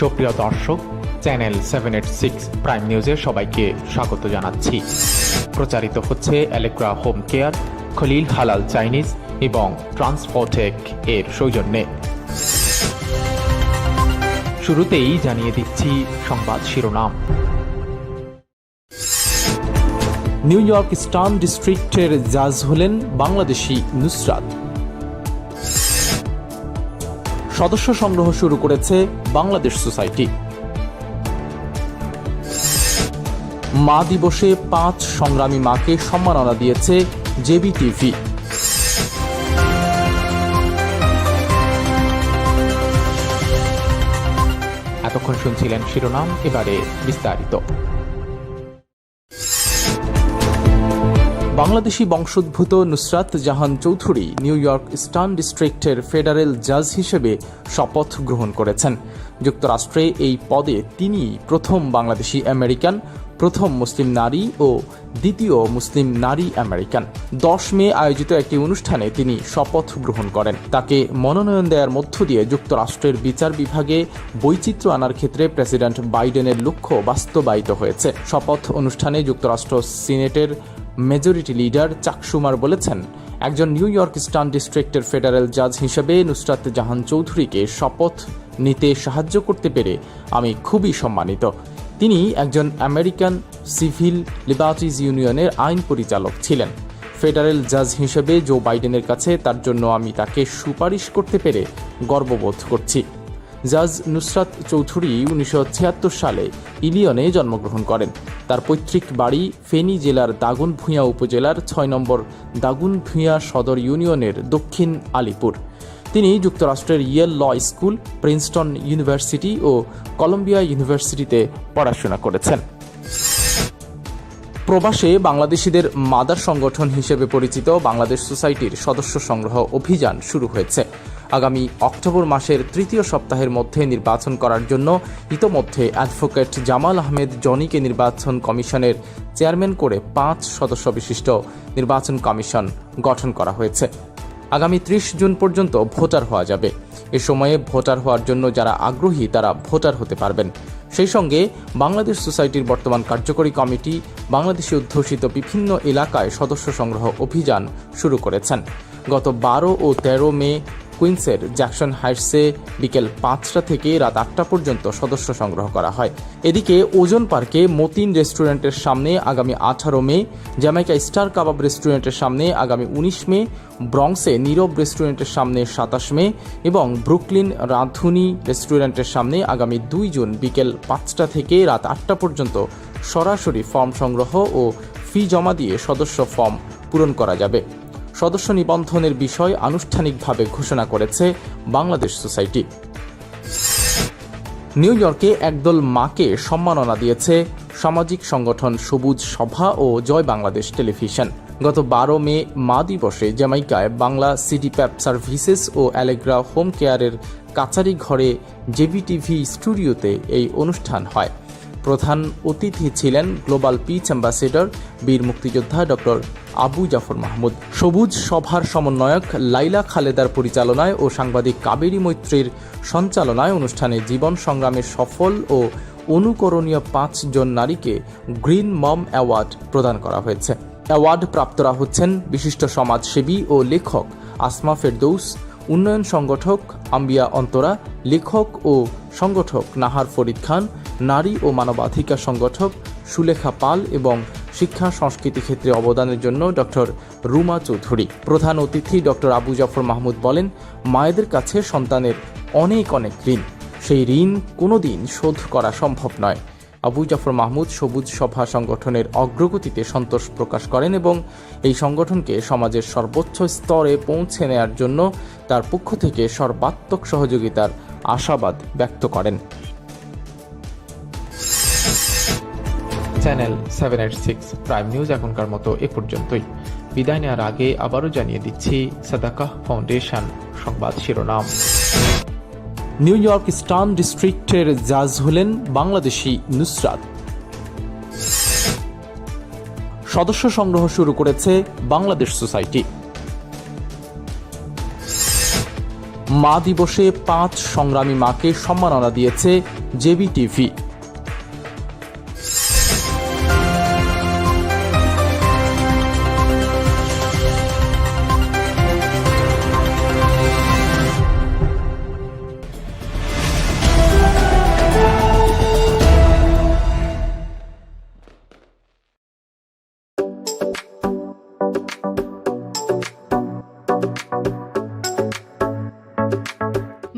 সুপ্রিয় দর্শক, channel seven eight six prime নিউজে সবাইকে স্বাগত জানাচ্ছি। প্রচারিত হচ্ছে অ্যালেগ্রা হোম কেয়ার খলিল হালাল চাইনিজ এবং ট্রান্সফোটেক এর সৌজন্যে। শুরুতেই জানিয়ে দিচ্ছি সংবাদ শিরোনাম। নিউ ইয়র্ক স্টান ডিস্ট্রিক্টের জাজ হলেন বাংলাদেশি নুসরাত। সদস্য সংগ্রহ শুরু করেছে বাংলাদেশ সোসাইটি। মা দিবসে পাঁচ সংগ্রামী মাকে সম্মাননা দিয়েছে জেবি টিভি এতক্ষণ শুনছিলেন শিরোনাম, এবারে বিস্তারিত। বাংলাদেশি বংশোদ্ভূত Nusrat Jahan Chowdhury New York eastern ডিস্ট্রিক্টের ফেডারেল জাজ হিসেবে শপথ গ্রহণ করেছেন। যুক্তরাষ্ট্রে এই পদে তিনি প্রথম বাংলাদেশি আমেরিকান, প্রথম মুসলিম নারী ও দ্বিতীয় মুসলিম নারী আমেরিকান। দশ মে আয়োজিত একটি অনুষ্ঠানে তিনি শপথ গ্রহণ করেন। তাকে মনোনয়ন দেওয়ার মধ্য দিয়ে যুক্তরাষ্ট্রের বিচার বিভাগে বৈচিত্র্য আনার ক্ষেত্রে প্রেসিডেন্ট বাইডেনের লক্ষ্য বাস্তবায়িত হয়েছে। শপথ অনুষ্ঠানে যুক্তরাষ্ট্র সিনেটের মেজরিটি লিডার চাকসুমার বলেছেন, একজন নিউ ইয়র্ক স্টান ডিস্ট্রিক্টের ফেডারেল জাজ হিসেবে নুসরাত জাহান চৌধুরীকে শপথ নিতে সাহায্য করতে পেরে আমি খুবই সম্মানিত। তিনি একজন আমেরিকান সিভিল লিবার্টিজ ইউনিয়নের আইন পরিচালক ছিলেন। ফেডারেল জাজ হিসেবে জো বাইডেনের কাছে তার জন্য আমি তাকে সুপারিশ করতে পেরে গর্ববোধ করছি। জাজ নুসরাত চৌধুরী উনিশশো ছিয়াত্তর সালে ইলিয়নে জন্মগ্রহণ করেন। তার পৈতৃক বাড়ি ফেনী জেলার দাগুন ভূঁয়া উপজেলার ছয় নম্বর দাগুন ভূঁয়া সদর ইউনিয়নের দক্ষিণ আলিপুর। তিনি যুক্তরাষ্ট্রের Yale law school, Princeton University ও কলম্বিয়া ইউনিভার্সিটিতে পড়াশোনা করেছেন। প্রবাসে বাংলাদেশিদের মাদার সংগঠন হিসেবে পরিচিত বাংলাদেশ সোসাইটির সদস্য সংগ্রহ অভিযান শুরু হয়েছে। আগামী অক্টোবর মাসের তৃতীয় সপ্তাহের মধ্যে নির্বাচন করার জন্য ইতোমধ্যে অ্যাডভোকেট জামাল আহমেদ জনিকে নির্বাচন কমিশনের চেয়ারম্যান করে পাঁচ সদস্য বিশিষ্ট নির্বাচন কমিশন গঠন করা হয়েছে। আগামী ত্রিশ জুন পর্যন্ত ভোটার হওয়া যাবে। এ সময়ে ভোটার হওয়ার জন্য যারা আগ্রহী তারা ভোটার হতে পারবেন। সেই সঙ্গে বাংলাদেশ সোসাইটির বর্তমান কার্যকরী কমিটি বাংলাদেশে অধ্যুষিত বিভিন্ন এলাকায় সদস্য সংগ্রহ অভিযান শুরু করেছেন। গত বারো ও তেরো মে কুইন্সের জ্যাকসন হাইটসে বিকেল পাঁচটা থেকে রাত আটটা পর্যন্ত সদস্য সংগ্রহ করা হয়। এদিকে ওজন পার্কে মতিন রেস্টুরেন্টের সামনে আগামী আঠারো মে, জ্যামাইকা স্টার কাবাব রেস্টুরেন্টের সামনে আগামী উনিশ মে, ব্রংসে নীরব রেস্টুরেন্টের সামনে সাতাশ মে এবং ব্রুকলিন রাঁধুনি রেস্টুরেন্টের সামনে আগামী দুই জুন বিকেল পাঁচটা থেকে রাত আটটা পর্যন্ত সরাসরি ফর্ম সংগ্রহ ও ফি জমা দিয়ে সদস্য ফর্ম পূরণ করা যাবে। সদস্য নিবন্ধনের বিষয় আনুষ্ঠানিকভাবে ঘোষণা করেছে বাংলাদেশ সোসাইটি। নিউ ইয়র্কে একদল মাকে সম্মাননা দিয়েছে সামাজিক সংগঠন সবুজ সভা ও জয় বাংলাদেশ টেলিভিশন। গত বারো মে মা দিবসে জ্যামাইকায় বাংলা সিডি প্যাপ সার্ভিসেস ও অ্যালেগ্রা হোম কেয়ারের কাছারি ঘরে জেবিটিভি স্টুডিওতে এই অনুষ্ঠান হয়। প্রধান অতিথি ছিলেন গ্লোবাল পিচ অ্যাম্বাসেডর, বীর মুক্তিযোদ্ধা ডক্টর আবু জাফর মাহমুদ। সবুজ সভার সমন্বয়ক লাইলা খালেদার পরিচালনায় ও সাংবাদিক কাবেরী মৈত্রীর সঞ্চালনায় অনুষ্ঠানে জীবন সংগ্রামের সফল ও অনুকরণীয় পাঁচজন নারীকে গ্রিন মম অ্যাওয়ার্ড প্রদান করা হয়েছে। অ্যাওয়ার্ড প্রাপ্তরা হচ্ছেন বিশিষ্ট সমাজসেবী ও লেখক আসমা ফেরদৌস, উন্নয়ন সংগঠক আম্বিয়া অন্তরা, লেখক ও সংগঠক নাহার ফরিদ খান নারী ও মানবাধিকার সংগঠক সুলেখা পাল এবং শিক্ষা সংস্কৃতি ক্ষেত্রে অবদানের জন্য ডক্টর রুমা চৌধুরী। প্রধান অতিথি ডক্টর আবু জাফর মাহমুদ বলেন, মায়েদের কাছে সন্তানের অনেক অনেক ঋণ। সেই ঋণ কোনোদিন শোধ করা সম্ভব নয়। আবু জাফর মাহমুদ সবুজ সভা সংগঠনের অগ্রগতিতে সন্তোষ প্রকাশ করেন এবং এই সংগঠনকে সমাজের সর্বোচ্চ স্তরে পৌঁছে নেয়ার জন্য তার পক্ষ থেকে সর্বাত্মক সহযোগিতার আশাবাদ ব্যক্ত করেন। Channel seven eight six prime news এখনকার মতো এ পর্যন্তই। বিদায় নেওয়ার আগে আবারও জানিয়ে দিচ্ছি সাদাকাহ ফাউন্ডেশন সংবাদ শিরোনাম। নিউ ইয়র্ক স্টান ডিস্ট্রিক্টের জাজ হলেন বাংলাদেশি নুসরাত। সদস্য সংগ্রহ শুরু করেছে বাংলাদেশ সোসাইটি। মা দিবসে পাঁচ সংগ্রামী মাকে সম্মাননা দিয়েছে জেবি টিভি